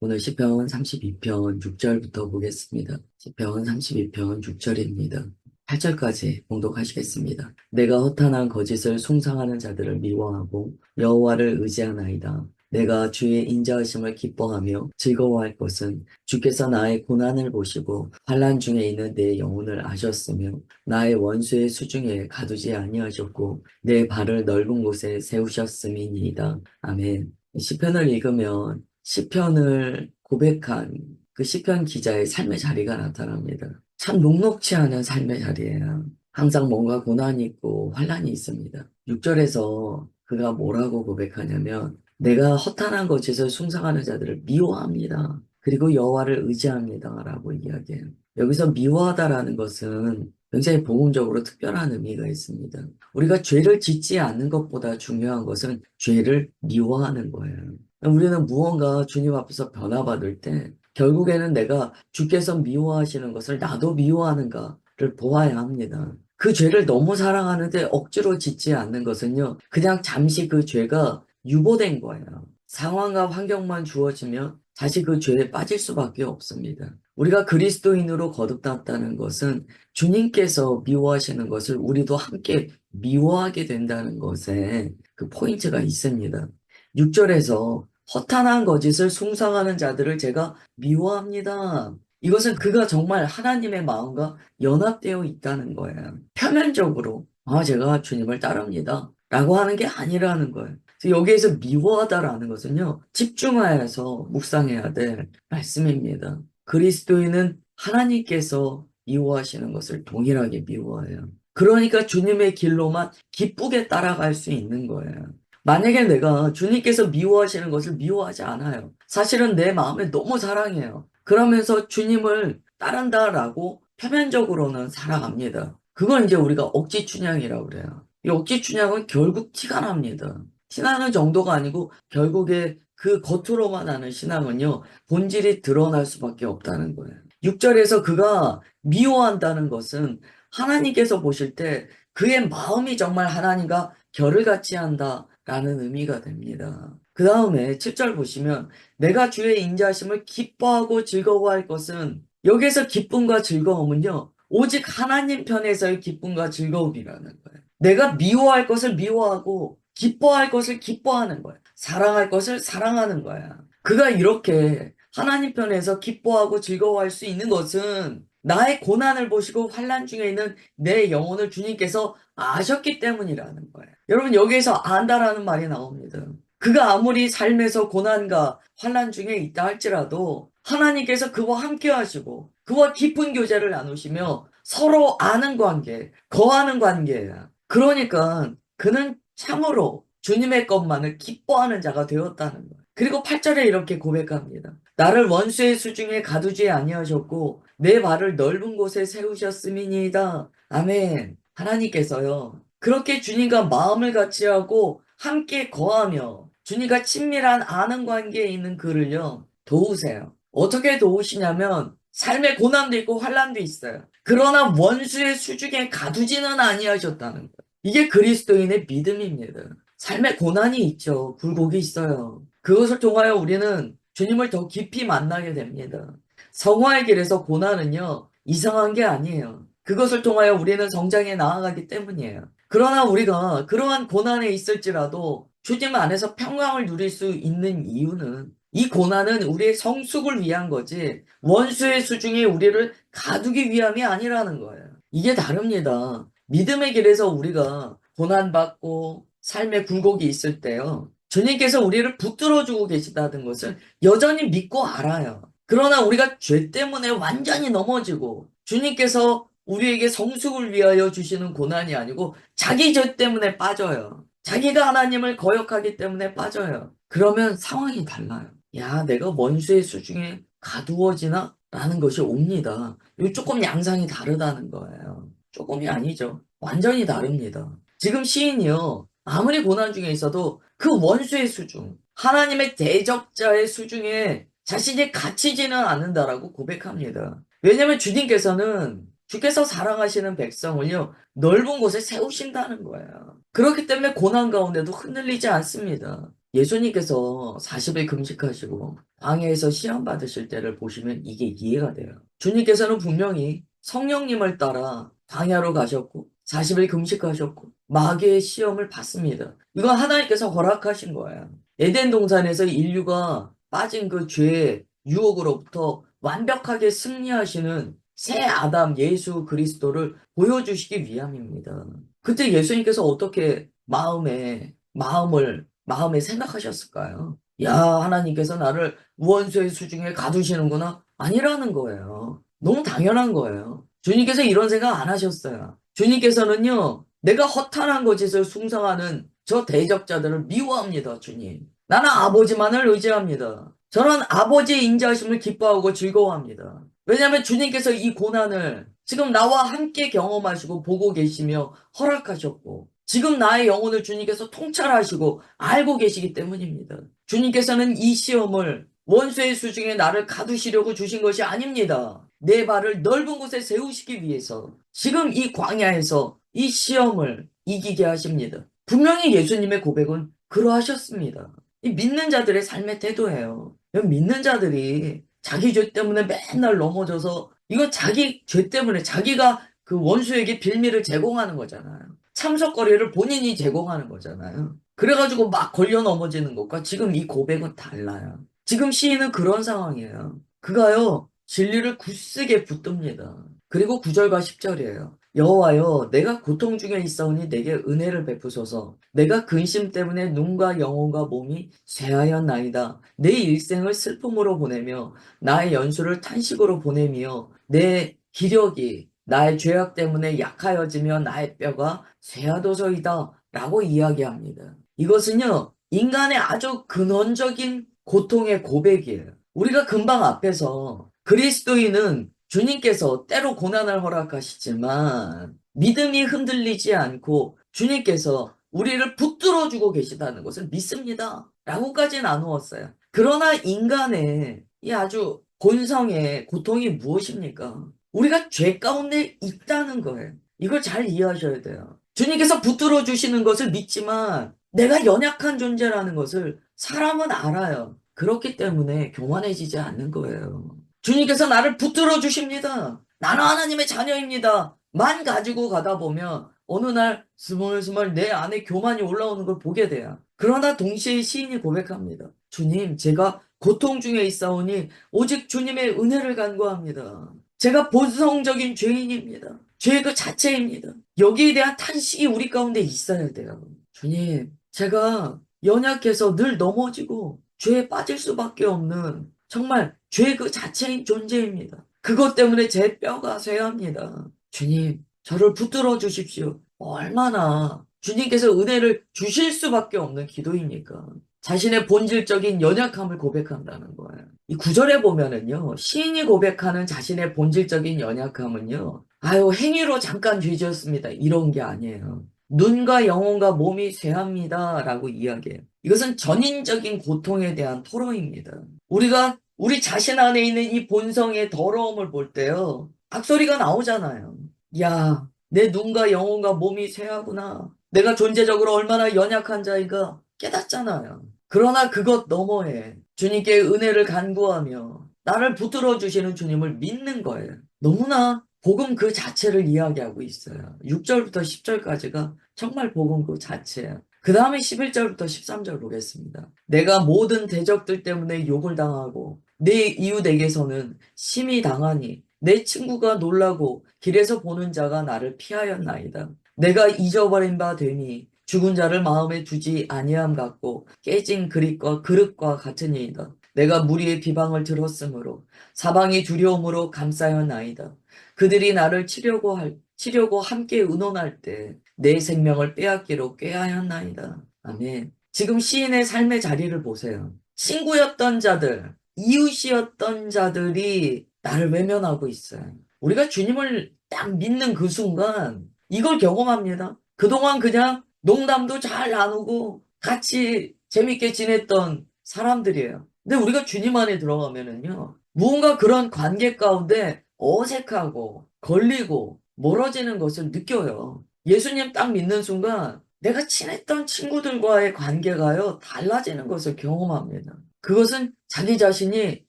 오늘 시편 32편 6절부터 보겠습니다. 시편 32편 6절입니다. 8절까지 봉독하시겠습니다. 내가 허탄한 거짓을 숭상하는 자들을 미워하고 여호와를 의지하나이다. 내가 주의 인자하심을 기뻐하며 즐거워할 것은 주께서 나의 고난을 보시고 환란 중에 있는 내 영혼을 아셨으며 나의 원수의 수중에 가두지 아니하셨고 내 발을 넓은 곳에 세우셨음이니이다. 아멘. 시편을 읽으면 시편을 고백한 그 시편 기자의 삶의 자리가 나타납니다. 참 녹록치 않은 삶의 자리예요. 항상 뭔가 고난이 있고 환란이 있습니다. 6절에서 그가 뭐라고 고백하냐면 내가 허탄한 거짓을 숭상하는 자들을 미워합니다. 그리고 여호와를 의지합니다 라고 이야기해요. 여기서 미워하다라는 것은 굉장히 복음적으로 특별한 의미가 있습니다. 우리가 죄를 짓지 않는 것보다 중요한 것은 죄를 미워하는 거예요. 우리는 무언가 주님 앞에서 변화받을 때 결국에는 내가 주께서 미워하시는 것을 나도 미워하는가를 보아야 합니다. 그 죄를 너무 사랑하는데 억지로 짓지 않는 것은요, 그냥 잠시 그 죄가 유보된 거예요. 상황과 환경만 주어지면 다시 그 죄에 빠질 수밖에 없습니다. 우리가 그리스도인으로 거듭났다는 것은 주님께서 미워하시는 것을 우리도 함께 미워하게 된다는 것에 그 포인트가 있습니다. 6절에서 허탄한 거짓을 숭상하는 자들을 제가 미워합니다. 이것은 그가 정말 하나님의 마음과 연합되어 있다는 거예요. 표면적으로, 아, 제가 주님을 따릅니다. 라고 하는 게 아니라는 거예요. 여기에서 미워하다라는 것은요, 집중하여서 묵상해야 될 말씀입니다. 그리스도인은 하나님께서 미워하시는 것을 동일하게 미워해요. 그러니까 주님의 길로만 기쁘게 따라갈 수 있는 거예요. 만약에 내가 주님께서 미워하시는 것을 미워하지 않아요. 사실은 내 마음에 너무 사랑해요. 그러면서 주님을 따른다라고 표면적으로는 살아갑니다. 그건 이제 우리가 억지 춘향이라고 그래요. 이 억지 춘향은 결국 티가 납니다. 티나는 정도가 아니고 결국에 그 겉으로만 하는 신앙은요, 본질이 드러날 수밖에 없다는 거예요. 6절에서 그가 미워한다는 것은 하나님께서 보실 때 그의 마음이 정말 하나님과 결을 같이 한다 라는 의미가 됩니다. 그 다음에 7절 보시면 내가 주의 인자하심을 기뻐하고 즐거워할 것은 여기에서 기쁨과 즐거움은요, 오직 하나님 편에서의 기쁨과 즐거움이라는 거예요. 내가 미워할 것을 미워하고 기뻐할 것을 기뻐하는 거야. 사랑할 것을 사랑하는 거야. 그가 이렇게 하나님 편에서 기뻐하고 즐거워할 수 있는 것은 나의 고난을 보시고 환란 중에 있는 내 영혼을 주님께서 아셨기 때문이라는 거예요. 여러분 여기에서 안다라는 말이 나옵니다. 그가 아무리 삶에서 고난과 환란 중에 있다 할지라도 하나님께서 그와 함께 하시고 그와 깊은 교제를 나누시며 서로 아는 관계, 거하는 관계야. 그러니까 그는 참으로 주님의 것만을 기뻐하는 자가 되었다는 거예요. 그리고 8절에 이렇게 고백합니다. 나를 원수의 수중에 가두지 아니하셨고 내 발을 넓은 곳에 세우셨음이니이다. 아멘. 하나님께서요. 그렇게 주님과 마음을 같이 하고 함께 거하며 주님과 친밀한 아는 관계에 있는 그를요. 도우세요. 어떻게 도우시냐면 삶의 고난도 있고 환란도 있어요. 그러나 원수의 수중에 가두지는 아니하셨다는 거예요. 이게 그리스도인의 믿음입니다. 삶의 고난이 있죠. 굴곡이 있어요. 그것을 통하여 우리는 주님을 더 깊이 만나게 됩니다. 성화의 길에서 고난은요, 이상한 게 아니에요. 그것을 통하여 우리는 성장해 나아가기 때문이에요. 그러나 우리가 그러한 고난에 있을지라도 주님 안에서 평강을 누릴 수 있는 이유는 이 고난은 우리의 성숙을 위한 거지 원수의 수중에 우리를 가두기 위함이 아니라는 거예요. 이게 다릅니다. 믿음의 길에서 우리가 고난받고 삶의 굴곡이 있을 때요. 주님께서 우리를 붙들어주고 계시다는 것을 여전히 믿고 알아요. 그러나 우리가 죄 때문에 완전히 넘어지고 주님께서 우리에게 성숙을 위하여 주시는 고난이 아니고 자기 죄 때문에 빠져요. 자기가 하나님을 거역하기 때문에 빠져요. 그러면 상황이 달라요. 야, 내가 원수의 수중에 가두어지나? 라는 것이 옵니다. 이거 조금 양상이 다르다는 거예요. 조금이 아니죠. 완전히 다릅니다. 지금 시인이요. 아무리 고난 중에 있어도 그 원수의 수중, 하나님의 대적자의 수중에 자신이 갇히지는 않는다라고 고백합니다. 왜냐하면 주님께서는 주께서 사랑하시는 백성을요, 넓은 곳에 세우신다는 거예요. 그렇기 때문에 고난 가운데도 흔들리지 않습니다. 예수님께서 40일 금식하시고 광야에서 시험 받으실 때를 보시면 이게 이해가 돼요. 주님께서는 분명히 성령님을 따라 광야로 가셨고 40일 금식하셨고 마귀의 시험을 받습니다. 이건 하나님께서 허락하신 거예요. 에덴 동산에서 인류가 빠진 그 죄의 유혹으로부터 완벽하게 승리하시는 새 아담 예수 그리스도를 보여주시기 위함입니다. 그때 예수님께서 어떻게 마음에 마음을 마음에 생각하셨을까요? 야, 하나님께서 나를 원수의 수중에 가두시는구나. 아니라는 거예요. 너무 당연한 거예요. 주님께서 이런 생각 안 하셨어요. 주님께서는요, 내가 허탄한 거짓을 숭상하는 저 대적자들을 미워합니다, 주님. 나는 아버지만을 의지합니다. 저는 아버지의 인자하심을 기뻐하고 즐거워합니다. 왜냐하면 주님께서 이 고난을 지금 나와 함께 경험하시고 보고 계시며 허락하셨고 지금 나의 영혼을 주님께서 통찰하시고 알고 계시기 때문입니다. 주님께서는 이 시험을 원수의 수중에 나를 가두시려고 주신 것이 아닙니다. 내 발을 넓은 곳에 세우시기 위해서 지금 이 광야에서 이 시험을 이기게 하십니다. 분명히 예수님의 고백은 그러하셨습니다. 이 믿는 자들의 삶의 태도예요. 믿는 자들이 자기 죄 때문에 맨날 넘어져서 이거 자기 죄 때문에 자기가 그 원수에게 빌미를 제공하는 거잖아요. 참석거리를 본인이 제공하는 거잖아요. 그래가지고 막 걸려 넘어지는 것과 지금 이 고백은 달라요. 지금 시인은 그런 상황이에요. 그가요, 진리를 굳세게 붙듭니다. 그리고 9절과 10절이에요. 여호와여 내가 고통 중에 있사오니 내게 은혜를 베푸소서. 내가 근심 때문에 눈과 영혼과 몸이 쇠하였나이다. 내 일생을 슬픔으로 보내며 나의 연수를 탄식으로 보내며 내 기력이 나의 죄악 때문에 약하여지며 나의 뼈가 쇠하도서이다 라고 이야기합니다. 이것은요 인간의 아주 근원적인 고통의 고백이에요. 우리가 금방 앞에서 그리스도인은 주님께서 때로 고난을 허락하시지만 믿음이 흔들리지 않고 주님께서 우리를 붙들어 주고 계시다는 것을 믿습니다. 라고까지 나누었어요. 그러나 인간의 이 아주 본성의 고통이 무엇입니까? 우리가 죄 가운데 있다는 거예요. 이걸 잘 이해하셔야 돼요. 주님께서 붙들어 주시는 것을 믿지만 내가 연약한 존재라는 것을 사람은 알아요. 그렇기 때문에 교만해지지 않는 거예요. 주님께서 나를 붙들어 주십니다. 나는 하나님의 자녀입니다. 만 가지고 가다 보면 어느 날 스멀스멀 내 안에 교만이 올라오는 걸 보게 돼요. 그러나 동시에 시인이 고백합니다. 주님, 제가 고통 중에 있사오니 오직 주님의 은혜를 간구합니다. 제가 본성적인 죄인입니다. 죄 그 자체입니다. 여기에 대한 탄식이 우리 가운데 있어야 돼요. 주님, 제가 연약해서 늘 넘어지고 죄에 빠질 수밖에 없는 정말 죄 그 자체인 존재입니다. 그것 때문에 제 뼈가 쇠합니다. 주님, 저를 붙들어 주십시오. 얼마나 주님께서 은혜를 주실 수밖에 없는 기도입니까? 자신의 본질적인 연약함을 고백한다는 거예요. 이 구절에 보면은요, 시인이 고백하는 자신의 본질적인 연약함은요, 아유, 행위로 잠깐 죄지었습니다. 이런 게 아니에요. 눈과 영혼과 몸이 쇠합니다. 라고 이야기해요. 이것은 전인적인 고통에 대한 토로입니다. 우리가 우리 자신 안에 있는 이 본성의 더러움을 볼 때요. 악소리가 나오잖아요. 야, 내 눈과 영혼과 몸이 쇠하구나. 내가 존재적으로 얼마나 연약한 자인가 깨닫잖아요. 그러나 그것 너머에 주님께 은혜를 간구하며 나를 붙들어 주시는 주님을 믿는 거예요. 너무나 복음 그 자체를 이야기하고 있어요. 6절부터 10절까지가 정말 복음 그 자체예요. 그 다음에 11절부터 13절 보겠습니다. 내가 모든 대적들 때문에 욕을 당하고 내 이웃에게서는 심히 당하니 내 친구가 놀라고 길에서 보는 자가 나를 피하였나이다. 내가 잊어버린 바 되니 죽은 자를 마음에 두지 아니함 같고 깨진 그릇과 그릇과 같으니이다. 내가 무리의 비방을 들었으므로 사방이 두려움으로 감싸였나이다. 그들이 나를 치려고 할 치려고 함께 의논할 때 내 생명을 빼앗기로 꾀하였나이다. 아멘. 지금 시인의 삶의 자리를 보세요. 친구였던 자들, 이웃이었던 자들이 나를 외면하고 있어요. 우리가 주님을 딱 믿는 그 순간 이걸 경험합니다. 그동안 그냥 농담도 잘 나누고 같이 재밌게 지냈던 사람들이에요. 근데 우리가 주님 안에 들어가면은요, 무언가 그런 관계 가운데 어색하고 걸리고 멀어지는 것을 느껴요. 예수님 딱 믿는 순간 내가 친했던 친구들과의 관계가요, 달라지는 것을 경험합니다. 그것은 자기 자신이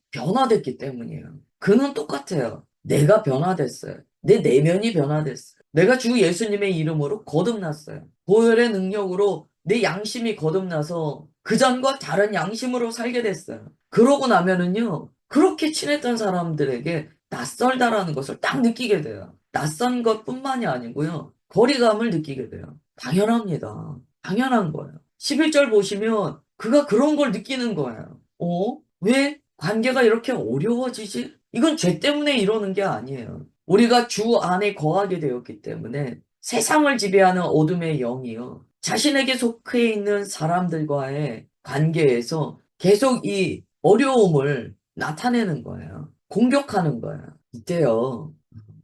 변화됐기 때문이에요. 그는 똑같아요. 내가 변화됐어요. 내 내면이 변화됐어요. 내가 주 예수님의 이름으로 거듭났어요. 보혈의 능력으로 내 양심이 거듭나서 그전과 다른 양심으로 살게 됐어요. 그러고 나면은요, 그렇게 친했던 사람들에게 낯설다라는 것을 딱 느끼게 돼요. 낯선 것뿐만이 아니고요, 거리감을 느끼게 돼요. 당연합니다. 당연한 거예요. 11절 보시면 그가 그런 걸 느끼는 거예요. 어? 왜 관계가 이렇게 어려워지지? 이건 죄 때문에 이러는 게 아니에요. 우리가 주 안에 거하게 되었기 때문에 세상을 지배하는 어둠의 영이요. 자신에게 속해 있는 사람들과의 관계에서 계속 이 어려움을 나타내는 거예요. 공격하는 거예요. 이때요.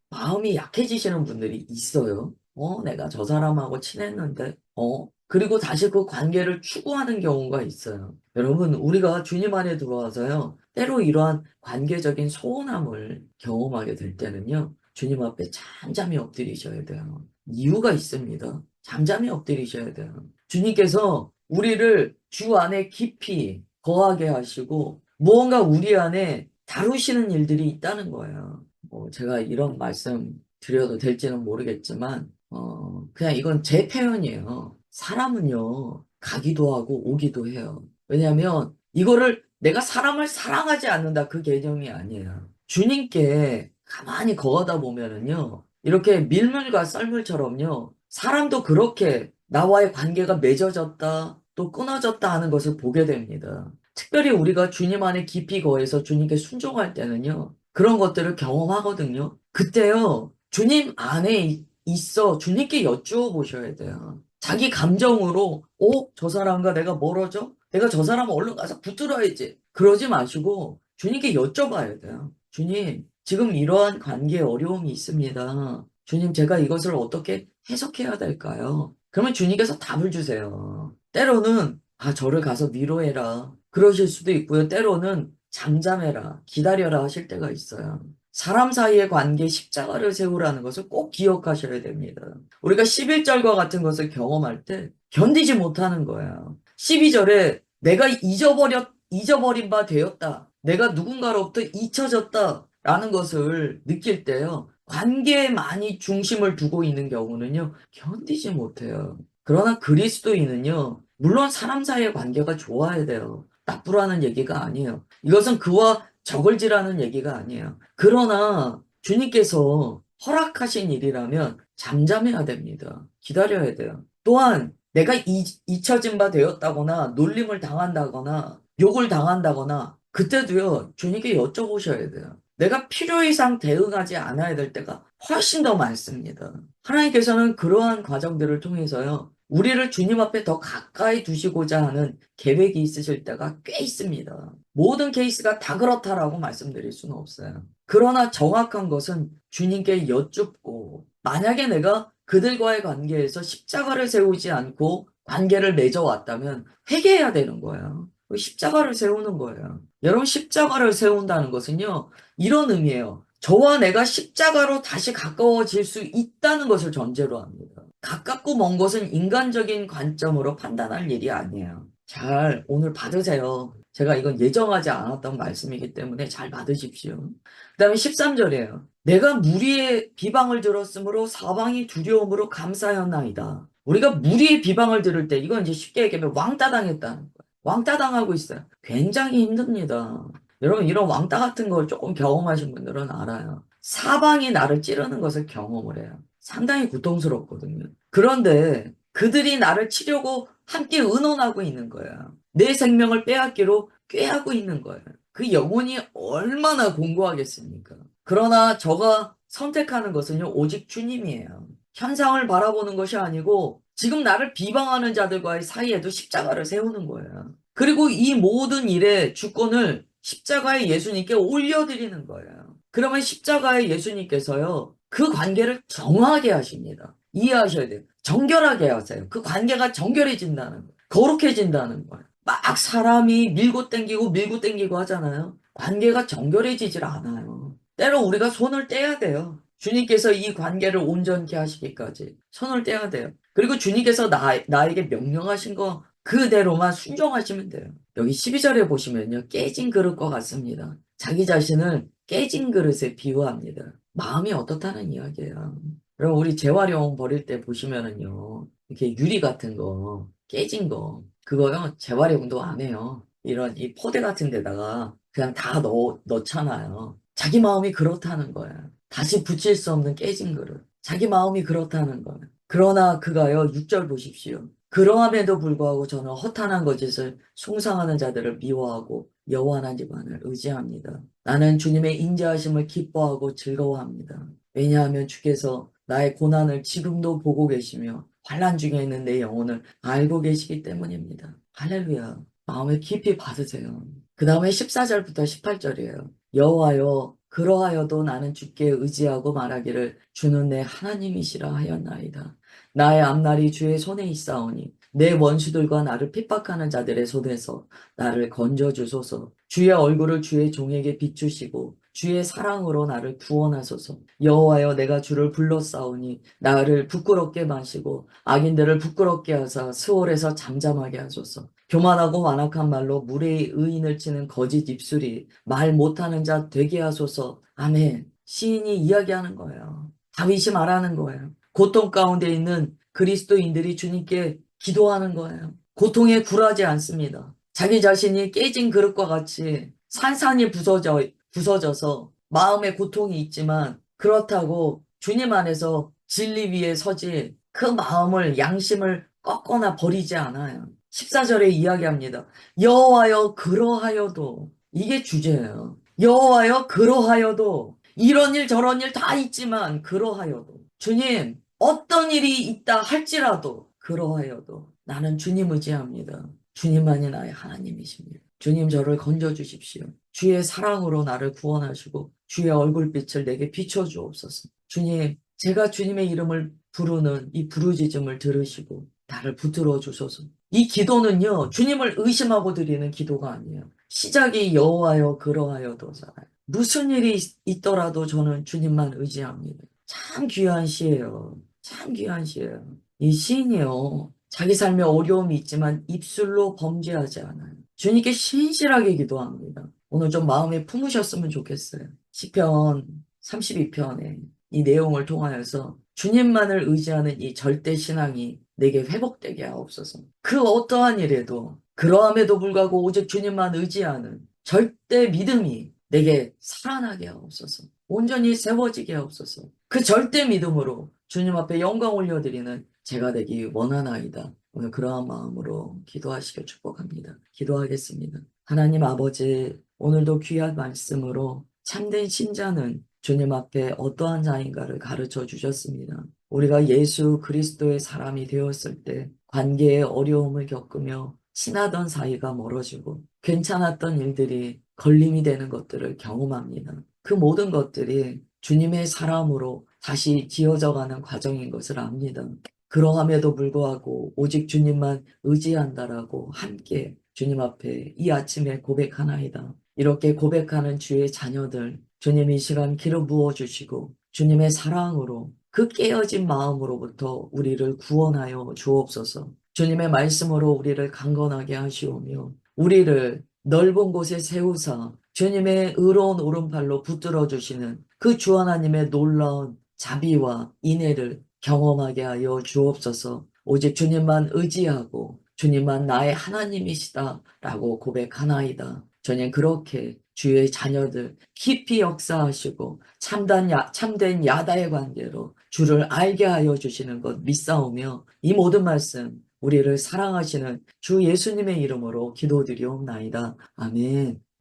마음이 약해지시는 분들이 있어요. 어, 내가 저 사람하고 친했는데, 어, 그리고 다시 그 관계를 추구하는 경우가 있어요. 여러분, 우리가 주님 안에 들어와서요, 때로 이러한 관계적인 소원함을 경험하게 될 때는요, 주님 앞에 잠잠히 엎드리셔야 돼요. 이유가 있습니다. 잠잠히 엎드리셔야 돼요. 주님께서 우리를 주 안에 깊이 거하게 하시고, 무언가 우리 안에 다루시는 일들이 있다는 거예요. 뭐 제가 이런 말씀 드려도 될지는 모르겠지만, 어, 그냥 이건 제 표현이에요. 사람은요, 가기도 하고 오기도 해요. 왜냐하면 이거를 내가 사람을 사랑하지 않는다 그 개념이 아니에요. 주님께 가만히 거하다 보면은요, 이렇게 밀물과 썰물처럼요, 사람도 그렇게 나와의 관계가 맺어졌다, 또 끊어졌다 하는 것을 보게 됩니다. 특별히 우리가 주님 안에 깊이 거해서 주님께 순종할 때는요, 그런 것들을 경험하거든요. 그때요, 주님 안에 있어 주님께 여쭈어 보셔야 돼요. 자기 감정으로, 어? 저 사람과 내가 멀어져? 내가 저 사람 얼른 가서 붙들어야지. 그러지 마시고 주님께 여쭤봐야 돼요. 주님, 지금 이러한 관계에 어려움이 있습니다. 주님, 제가 이것을 어떻게 해석해야 될까요? 그러면 주님께서 답을 주세요. 때로는, 아, 저를 가서 위로해라. 그러실 수도 있고요. 때로는 잠잠해라. 기다려라 하실 때가 있어요. 사람 사이의 관계 십자가를 세우라는 것을 꼭 기억하셔야 됩니다. 우리가 11절과 같은 것을 경험할 때 견디지 못하는 거예요. 12절에 내가 잊어버렸, 잊어버린 바 되었다. 내가 누군가로부터 잊혀졌다. 라는 것을 느낄 때요. 관계에 많이 중심을 두고 있는 경우는요. 견디지 못해요. 그러나 그리스도인은요. 물론 사람 사이의 관계가 좋아야 돼요. 나쁘라는 얘기가 아니에요. 이것은 그와 적을지라는 얘기가 아니에요. 그러나 주님께서 허락하신 일이라면 잠잠해야 됩니다. 기다려야 돼요. 또한 내가 잊, 잊혀진 바 되었다거나 놀림을 당한다거나 욕을 당한다거나 그때도요 주님께 여쭤보셔야 돼요. 내가 필요 이상 대응하지 않아야 될 때가 훨씬 더 많습니다. 하나님께서는 그러한 과정들을 통해서요 우리를 주님 앞에 더 가까이 두시고자 하는 계획이 있으실 때가 꽤 있습니다. 모든 케이스가 다 그렇다라고 말씀드릴 수는 없어요. 그러나 정확한 것은 주님께 여쭙고 만약에 내가 그들과의 관계에서 십자가를 세우지 않고 관계를 맺어왔다면 회개해야 되는 거예요. 십자가를 세우는 거예요. 여러분 십자가를 세운다는 것은요. 이런 의미예요. 저와 내가 십자가로 다시 가까워질 수 있다는 것을 전제로 합니다. 가깝고 먼 것은 인간적인 관점으로 판단할 일이 아니에요. 잘 오늘 받으세요. 제가 이건 예정하지 않았던 말씀이기 때문에 잘 받으십시오. 그 다음에 13절이에요. 내가 무리의 비방을 들었으므로 사방이 두려움으로 감싸였나이다. 우리가 무리의 비방을 들을 때 이건 이제 쉽게 얘기하면 왕따 당했다는 거예요. 왕따 당하고 있어요. 굉장히 힘듭니다. 여러분 이런 왕따 같은 걸 조금 경험하신 분들은 알아요. 사방이 나를 찌르는 것을 경험을 해요. 상당히 고통스럽거든요. 그런데 그들이 나를 치려고 함께 의논하고 있는 거야. 내 생명을 빼앗기로 꾀하고 있는 거예요. 그 영혼이 얼마나 공고하겠습니까? 그러나 저가 선택하는 것은요, 오직 주님이에요. 현상을 바라보는 것이 아니고 지금 나를 비방하는 자들과의 사이에도 십자가를 세우는 거예요. 그리고 이 모든 일의 주권을 십자가의 예수님께 올려드리는 거예요. 그러면 십자가의 예수님께서요, 그 관계를 정하게 하십니다. 이해하셔야 돼요. 정결하게 하세요. 그 관계가 정결해진다는 거예요. 거룩해진다는 거예요. 막 사람이 밀고 땡기고 밀고 땡기고 하잖아요. 관계가 정결해지질 않아요. 때로 우리가 손을 떼야 돼요. 주님께서 이 관계를 온전케 하시기까지 손을 떼야 돼요. 그리고 주님께서 나, 나에게 명령하신 거 그대로만 순종하시면 돼요. 여기 12절에 보시면요. 깨진 그릇과 같습니다. 자기 자신을 깨진 그릇에 비유합니다. 마음이 어떻다는 이야기예요. 그럼 우리 재활용 버릴 때 보시면은요. 이렇게 유리 같은 거, 깨진 거, 그거요. 재활용도 안 해요. 이런 이 포대 같은 데다가 그냥 다 넣, 넣잖아요. 자기 마음이 그렇다는 거예요. 다시 붙일 수 없는 깨진 그릇. 자기 마음이 그렇다는 거예요. 그러나 그가요, 6절 보십시오. 그러함에도 불구하고 저는 허탄한 거짓을 숭상하는 자들을 미워하고 여호와 하나님만을 의지합니다. 나는 주님의 인자하심을 기뻐하고 즐거워합니다. 왜냐하면 주께서 나의 고난을 지금도 보고 계시며 환란 중에 있는 내 영혼을 알고 계시기 때문입니다. 할렐루야. 마음에 깊이 받으세요. 그 다음에 14절부터 18절이에요. 여호와여 그러하여도 나는 주께 의지하고 말하기를 주는 내 하나님이시라 하였나이다. 나의 앞날이 주의 손에 있사오니 내 원수들과 나를 핍박하는 자들의 손에서 나를 건져 주소서. 주의 얼굴을 주의 종에게 비추시고 주의 사랑으로 나를 구원하소서. 여호와여 내가 주를 불러싸우니 나를 부끄럽게 마시고 악인들을 부끄럽게 하사 스월에서 잠잠하게 하소서. 교만하고 완악한 말로 무례히 의인을 치는 거짓 입술이 말 못하는 자 되게 하소서. 아멘. 시인이 이야기하는 거예요. 다윗이 말하는 거예요. 고통 가운데 있는 그리스도인들이 주님께 기도하는 거예요. 고통에 굴하지 않습니다. 자기 자신이 깨진 그릇과 같이 산산이 부서져, 부서져서 마음에 고통이 있지만 그렇다고 주님 안에서 진리 위에 서지 그 마음을 양심을 꺾거나 버리지 않아요. 14절에 이야기합니다. 여호와여 그러하여도 이게 주제예요. 여호와여 그러하여도 이런 일 저런 일 다 있지만 그러하여도 주님 어떤 일이 있다 할지라도 그러하여도 나는 주님 의지합니다. 주님만이 나의 하나님이십니다. 주님 저를 건져 주십시오. 주의 사랑으로 나를 구원하시고 주의 얼굴빛을 내게 비춰 주옵소서. 주님 제가 주님의 이름을 부르는 이 부르짖음을 들으시고 나를 붙들어 주소서. 이 기도는요, 주님을 의심하고 드리는 기도가 아니에요. 시작이 여호와여 그러하여도잖아요. 무슨 일이 있- 있더라도 저는 주님만 의지합니다. 참 귀한 시예요. 참 귀한 시예요. 이 시인이요, 자기 삶에 어려움이 있지만 입술로 범죄하지 않아요. 주님께 신실하게 기도합니다. 오늘 좀 마음에 품으셨으면 좋겠어요. 시편 32편에 이 내용을 통하여서 주님만을 의지하는 이 절대 신앙이 내게 회복되게 하옵소서. 그 어떠한 일에도 그러함에도 불구하고 오직 주님만 의지하는 절대 믿음이 내게 살아나게 하옵소서. 온전히 세워지게 하옵소서. 그 절대 믿음으로 주님 앞에 영광 올려드리는 제가 되기 원하나이다. 오늘 그러한 마음으로 기도하시길 축복합니다. 기도하겠습니다. 하나님 아버지, 오늘도 귀한 말씀으로 참된 신자는 주님 앞에 어떠한 자인가를 가르쳐 주셨습니다. 우리가 예수 그리스도의 사람이 되었을 때 관계에 어려움을 겪으며 친하던 사이가 멀어지고 괜찮았던 일들이 걸림이 되는 것들을 경험합니다. 그 모든 것들이 주님의 사람으로 다시 지어져 가는 과정인 것을 압니다. 그러함에도 불구하고 오직 주님만 의지한다라고 함께 주님 앞에 이 아침에 고백하나이다. 이렇게 고백하는 주의 자녀들, 주님 이 시간 기름 부어 주시고 주님의 사랑으로 그 깨어진 마음으로부터 우리를 구원하여 주옵소서. 주님의 말씀으로 우리를 강건하게 하시오며 우리를 넓은 곳에 세우사 주님의 의로운 오른팔로 붙들어 주시는 그 주 하나님의 놀라운 자비와 인애를 경험하게 하여 주옵소서. 오직 주님만 의지하고 주님만 나의 하나님이시다 라고 고백하나이다. 저는 그렇게 주의 자녀들 깊이 역사하시고 참된, 야, 참된 야다의 관계로 주를 알게 하여 주시는 것 믿사오며 이 모든 말씀 우리를 사랑하시는 주 예수님의 이름으로 기도드리옵나이다. 아멘.